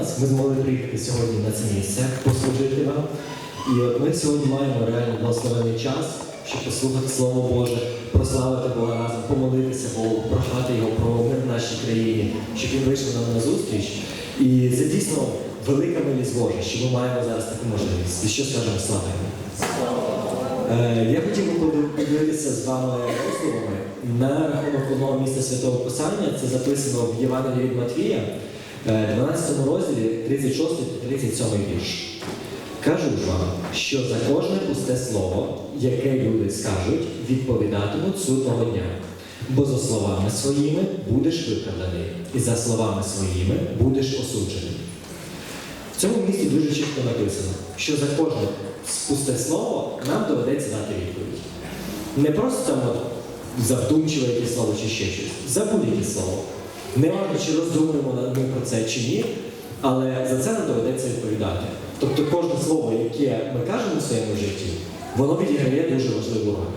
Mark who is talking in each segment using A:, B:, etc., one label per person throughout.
A: нас. Ми змогли приїхати сьогодні на це місце, послужити вам. І от ми сьогодні маємо реально благословений час, щоб послухати Слово Боже, прославити Бога разом, помолитися Богу, прохати Його про мир в нашій країні, щоб він вийшов нам на зустріч. І це дійсно велика милість Божа, що ми маємо зараз таку можливість. І що скажемо слава йому. Е, Я хотів би поділитися з вами роздумами на рахунок одного місця Святого Писання. Це записано в Євангелії від Матвія, 12 розділі, 36-37 вірш. Кажу ж вам, що за кожне пусте слово, яке люди скажуть, відповідатимуть судного дня. Бо за словами своїми будеш виправданий, і за словами своїми будеш осуджений. В цьому місці дуже чітко написано, що за кожне пусте слово нам доведеться дати відповідь. Не просто там завдумчиве якесь слово чи ще щось, за будь-яке слово. Не важливо, чи роздумуємо ним про це чи ні, але за це нам доведеться відповідати. Тобто кожне слово, яке ми кажемо в своєму житті, воно відіграє дуже важливу роль.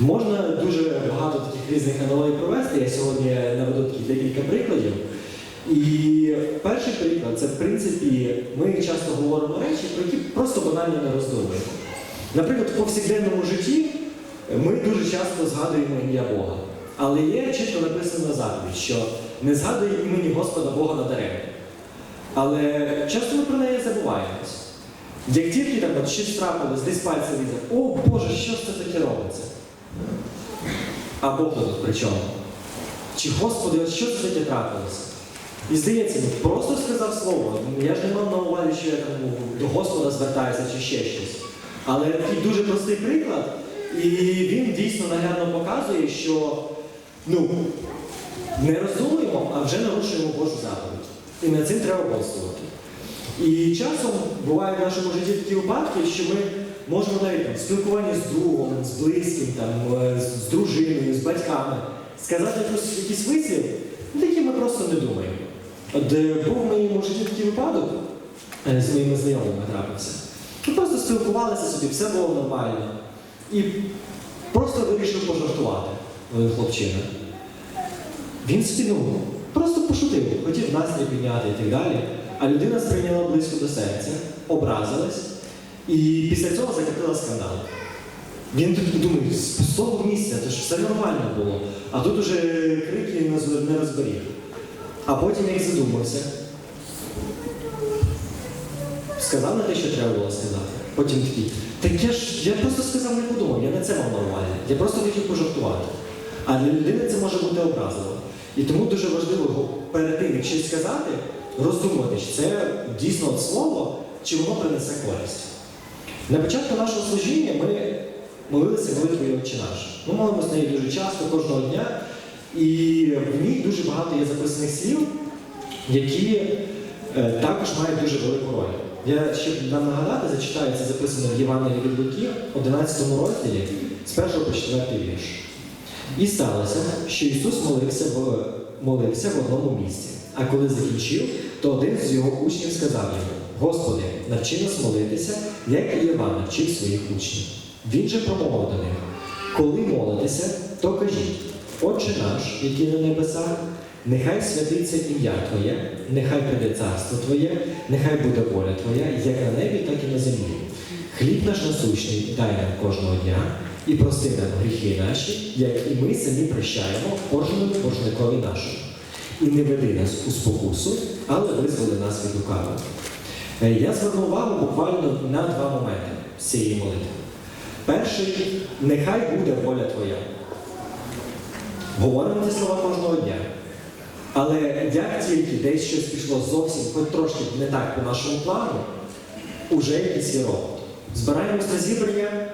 A: Можна дуже багато таких різних аналогій провести. Я сьогодні наведу декілька прикладів. І перший приклад це, в принципі, ми часто говоримо речі, про які просто банально не роздумуємо. Наприклад, в повсякденному житті ми дуже часто згадуємо ім'я Бога. Але є чітко написано заповідь, що не згадує імені Господа Бога на надаремно. Але часто ми про неї забуваємось. Як тільки там щось трапилось, десь пальцем віде, о Боже, що це таке робиться? А Бог тут при чому? Чи Господи, що це таке трапилося? І здається, ну, просто сказав слово. Я ж не мав на увазі, що я там до Господа звертаюся чи ще щось. Але такий дуже простий приклад, і він дійсно наглядно показує, що ну, не роздумуємо, а вже нарушуємо Божу заповідь. І над цим треба бодрствувати. І часом буває в нашому житті такі випадки, що ми можемо навіть там, в спілкуванні з другом, з близьким, там, е, з дружиною, з батьками сказати якусь, якийсь вислів, який ми просто не думаємо. От е, був в моєму житті такий випадок е, з моїми знайомими трапився. Ми просто спілкувалися собі, все було нормально. І просто вирішив пожартувати хлопчина. Він собі ну, просто пошутив, хотів настрій підняти і так далі. А людина сприйняла близько до серця, образилась і після цього закатила скандал. Він тоді думає, з пустого місця, то ж все нормально було. А тут уже крики не розберіг. А потім як задумався, сказав не те, що треба було сказати. Потім такий, так я ж я просто сказав, не подумав, я не це мав на увазі. Я просто хотів пожартувати. А для людини це може бути образливо. І тому дуже важливо перед тим, як щось сказати, роздумувати, чи це дійсно слово, чи воно принесе користь. На початку нашого служіння ми молилися молитвою «Отче наш». Ми молимося неї дуже часто, кожного дня, і в ній дуже багато є записаних слів, які е, також мають дуже велику роль. Я ще нам нагадати, зачитаю, це записано в Євангелії від Луки, 11 розділі, з 1 по 4 вірш. І сталося, що Ісус молився в, молився в одному місці. А коли закінчив, то один з його учнів сказав йому: Господи, навчи нас молитися, як і Іван навчив своїх учнів. Він же промовив до них: коли молитеся, то кажіть, Отче наш, який на небесах, нехай святиться ім'я Твоє, нехай прийде царство Твоє, нехай буде воля Твоя, як на небі, так і на землі. Хліб наш насущний дай нам кожного дня і прости нам гріхи наші, як і ми самі прощаємо кожному боржникові нашому. І не веди нас у спокусу, але визволи нас від лукавого. Е, Я звернув увагу буквально на два моменти з цієї молитви. Перший нехай буде воля Твоя. Говоримо ці слова кожного дня. Але як тільки десь щось пішло зовсім хоч трошки не так по нашому плану, уже якийсь є робот. Збираємось на зібрання,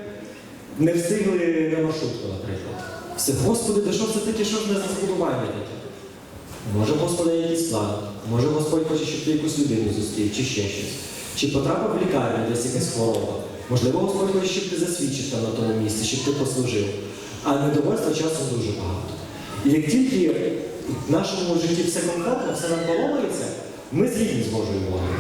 A: не встигли на маршрутку, наприклад. Все, Господи, да що це таке, що ж не за збудування таке? Може, Господи, якийсь план, може Господь хоче, щоб ти якусь людину зустрів, чи ще щось. Чи потрапив в лікарню десь якась хвороба. Можливо, Господь хоче, щоб ти засвідчив там на тому місці, щоб ти послужив. А недовольства часом дуже багато. І як тільки в нашому житті все комфортно, все нам подобається, ми з Божою волею.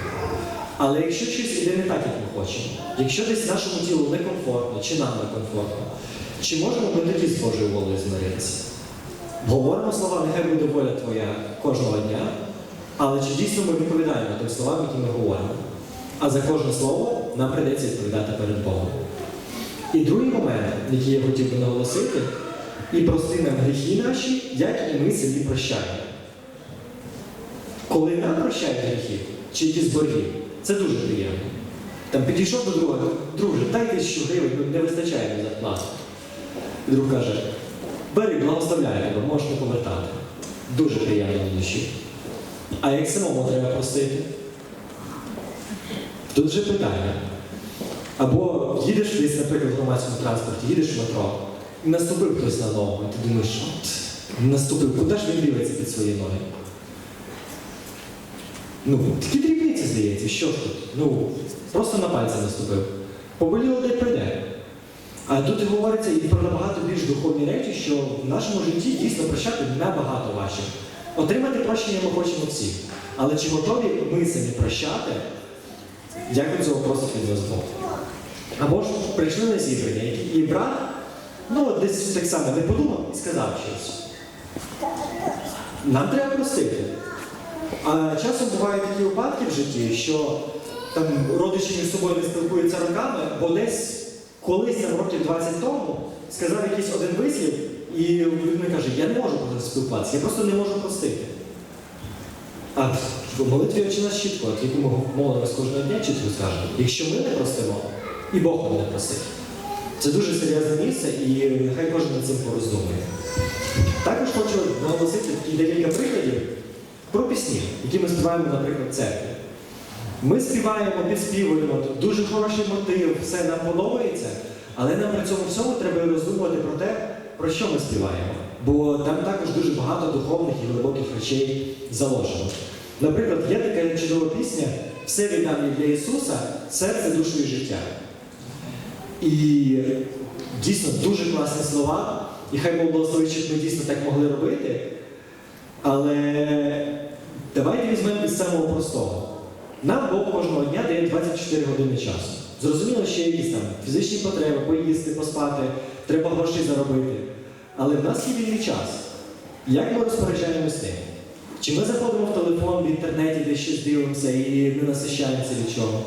A: Але якщо щось іде не так, як ми хочемо, якщо десь нашому тілу некомфортно, чи нам некомфортно, чи можемо ми тоді з Божою волею змиритися? Говоримо слова, нехай буде воля Твоя кожного дня, Але чи дійсно ми відповідаємо тим словам, які ми говоримо? А за кожне слово нам прийдеться відповідати перед Богом. І другий момент, який я хотів би наголосити, і прости нам гріхи наші, як і ми собі прощаємо. Коли нам прощають гріхи чи якісь борги, це дуже приємно. Там підійшов до друга, друже, дай тисячу гривень, ну, не вистачає мені зарплати. І друг каже, бери, благословляю тебе, можеш не повертати. Дуже приємно на душі. А як самому треба простити? Тут вже питання. Або їдеш десь, наприклад, в громадському транспорті, їдеш в метро, і наступив хтось на ногу, і ти думаєш, наступив, куди ж він дивиться під свої ноги? Ну, такі дрібниці, здається, що ж тут? Ну, просто на пальця наступив. Поболіло, де прийде. А тут говориться і про набагато більш духовні речі, що в нашому житті дійсно прощати набагато важче. Отримати прощення ми хочемо всі. Але чи готові ми самі прощати, як від цього просить від Бог? Або ж прийшли на зібрання, і брат, ну десь так само не подумав і сказав щось. Нам треба простити. А часом бувають такі випадки в житті, що там родичі між собою не спілкуються роками, бо десь колись там років 20 тому сказав якийсь один вислів, і людина каже, я не можу просто спілкуватися, я просто не можу простити. А в молитві очі нас чітко, от яку ми молимось кожного дня, чітко скажемо, якщо ми не простимо, і Бог нам не простить. Це дуже серйозне місце, і нехай кожен над цим пороздумує. Також хочу наголосити декілька прикладів про пісні, які ми співаємо, наприклад, в церкві. Ми співаємо, підспівуємо, дуже хороший мотив, все нам подобається, але нам при цьому всьому треба роздумувати про те, про що ми співаємо. Бо там також дуже багато духовних і глибоких речей заложено. Наприклад, є така чудова пісня Все віддам для Ісуса, серце, душу і життя. І дійсно дуже класні слова, і хай Бог благословить, щоб ми дійсно так могли робити. Але давайте візьмемо із самого простого. Нам Бог кожного дня дає 24 години часу. Зрозуміло, що якісь там фізичні потреби, поїсти, поспати, треба гроші заробити. Але в нас є вільний час. Як ми розпоряджаємося тим? Чи ми заходимо в телефон в інтернеті, де щось дивимося і не насищаємося від чого?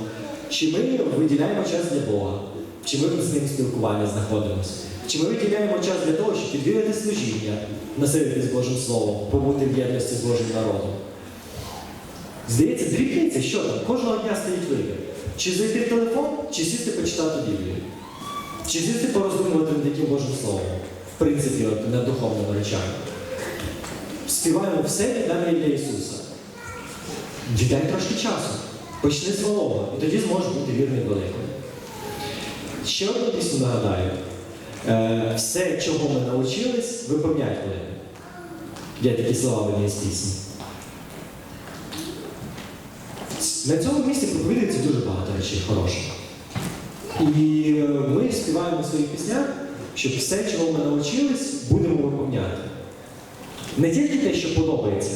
A: Чи ми виділяємо час для Бога? Чи ми з ним в спілкуванні знаходимося? Чи ми виділяємо час для того, щоб підвірити служіння, насилитись Божим Словом, побути в єдності з Божим народом? Здається, дрібниця, що там? Кожного дня стоїть вибір. Чи зайти в телефон, чи сісти почитати Біблію? Чи сісти пороздумувати над яким Божим Словом? В принципі, от, над духовними речами. Співаємо все віддане для Ісуса. Віддай трошки часу. Почни малого, і тоді зможеш бути вірним великим. Ще одну пісню нагадаю. Е, все, чого ми навчились, виповняй хвилини. Є такі слова одній з пісні. На цьому місці проповідується дуже багато речей хороших. І е, ми співаємо своїх піснях, що все, чого ми навчились, будемо виповняти. Не тільки те, що подобається,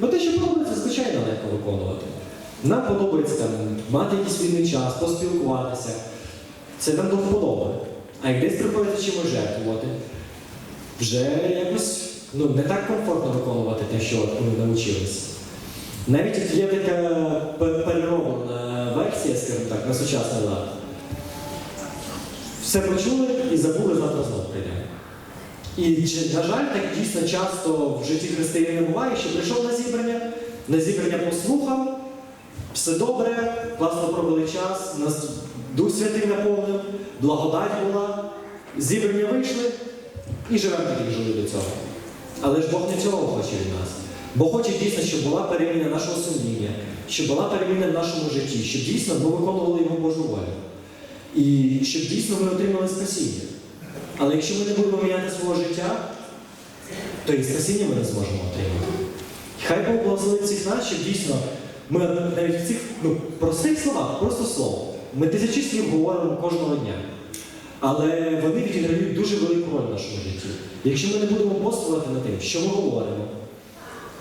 A: бо те, що подобається, звичайно, легко виконувати. Нам подобається там, мати якийсь вільний час, поспілкуватися. Це нам до вподоби. А як десь приходиться чимось жертвувати, вже якось ну, не так комфортно виконувати те, що ми навчилися. Навіть є така пе- перероблена версія, скажімо так, на сучасний лад. Все почули і забули, завтра знову прийдемо. І, на жаль, так дійсно часто в житті християнина буває, що прийшов на зібрання, на зібрання послухав, все добре, класно провели час, нас Дух Святий наповнив, благодать була, зібрання вийшли і живемо як жили до цього. Але ж Бог не цього хоче від нас. Бог хоче дійсно, щоб була переміна нашого сумління, щоб була переміна в нашому житті, щоб дійсно ми виконували Його Божу волю. І щоб дійсно ми отримали спасіння. Але якщо ми не будемо міняти свого життя, то і спасіння ми не зможемо отримати. Хай Бог благословить всіх нас, щоб дійсно ми навіть в цих ну, простих словах, просто слово. Ми тисячі слів говоримо кожного дня. Але вони відіграють дуже велику роль в нашому житті. Якщо ми не будемо постувати над тим, що ми говоримо,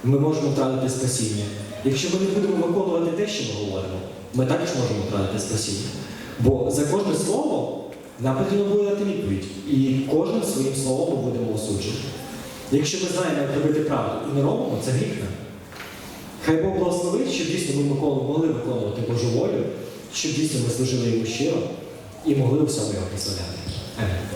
A: ми можемо втратити спасіння. Якщо ми не будемо виконувати те, що ми говоримо, ми також можемо втратити спасіння. Бо за кожне слово нам потрібно буде дати відповідь. І кожним своїм словом ми будемо осуджені. Якщо ми знаємо, як робити правду і не робимо, це гріх. Хай Бог благословить, щоб дійсно ми могли виконувати Божу волю, щоб дійсно ми служили йому щиро і могли у всьому його дозволяти. Амінь.